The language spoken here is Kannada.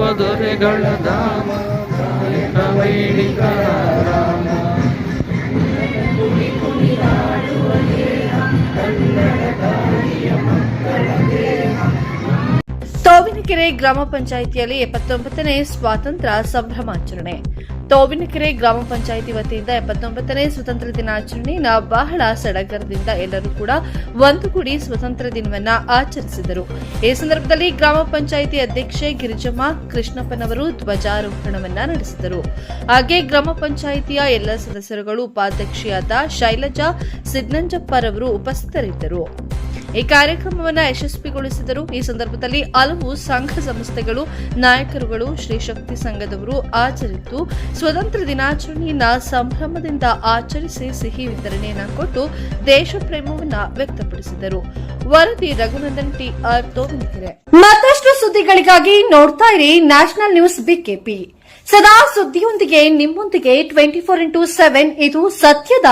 ಆಳುವ ದೊರೆಗಳ ತೋವಿನಕೆರೆ ಗ್ರಾಮ ಪಂಚಾಯಿತಿಯಲ್ಲಿ ಎಪ್ಪತ್ತೊಂಬತ್ತನೇ ಸ್ವಾತಂತ್ರ್ಯ ಸಂಭ್ರಮಾಚರಣೆ. ತೋವಿನಕೆರೆ ಗ್ರಾಮ ಪಂಚಾಯಿತಿ ವತಿಯಿಂದ ಎಪ್ಪತ್ತೊಂಬತ್ತನೇ ಸ್ವತಂತ್ರ ದಿನಾಚರಣೆಯನ್ನ ಬಹಳ ಸಡಗರದಿಂದ ಎಲ್ಲರೂ ಕೂಡ ಒಂದುಗೂಡಿ ಸ್ವತಂತ್ರ ದಿನವನ್ನ ಆಚರಿಸಿದರು. ಈ ಸಂದರ್ಭದಲ್ಲಿ ಗ್ರಾಮ ಪಂಚಾಯಿತಿ ಅಧ್ಯಕ್ಷೆ ಗಿರಿಜಮ್ಮ ಕೃಷ್ಣಪ್ಪನವರು ಧ್ವಜಾರೋಹಣವನ್ನ ನಡೆಸಿದರು. ಹಾಗೆ ಗ್ರಾಮ ಪಂಚಾಯಿತಿಯ ಎಲ್ಲ ಸದಸ್ಯರುಗಳು ಉಪಾಧ್ಯಕ್ಷೆಯಾದ ಶೈಲಜಾ ಸಿದ್ನಂಜಪ್ಪರವರು ಉಪಸ್ಥಿತರಿದ್ದರು. ಈ ಕಾರ್ಯಕ್ರಮವನ್ನು ಯಶಸ್ವಿಗೊಳಿಸಿದರು. ಈ ಸಂದರ್ಭದಲ್ಲಿ ಹಲವು ಸಂಘ ಸಂಸ್ಥೆಗಳು, ನಾಯಕರುಗಳು, ಶ್ರೀ ಶಕ್ತಿ ಸಂಘದವರು ಆಚರಿದ್ದು ಸ್ವತಂತ್ರ ದಿನಾಚರಣೆಯನ್ನ ಸಂಭ್ರಮದಿಂದ ಆಚರಿಸಿ ಸಿಹಿ ವಿತರಣೆಯನ್ನ ಕೊಟ್ಟು ದೇಶ ಪ್ರೇಮವನ್ನ ವ್ಯಕ್ತಪಡಿಸಿದರು. ವರದಿ ರಘುನಂದನ್ ಟಿ. ಆರ್. ಮತ್ತಷ್ಟು ಸುದ್ದಿಗಳಿಗಾಗಿ ನೋಡ್ತಾ ಇರಿ ನ್ಯಾಷನಲ್ ನ್ಯೂಸ್ ಬಿಕೆಪಿ. ಸದಾ ಸುದ್ದಿಯೊಂದಿಗೆ ನಿಮ್ಮೊಂದಿಗೆ ಟ್ವೆಂಟಿ ಫೋರ್ ಇಂಟು ಸೆವೆನ್ ಇದು ಸತ್ಯದ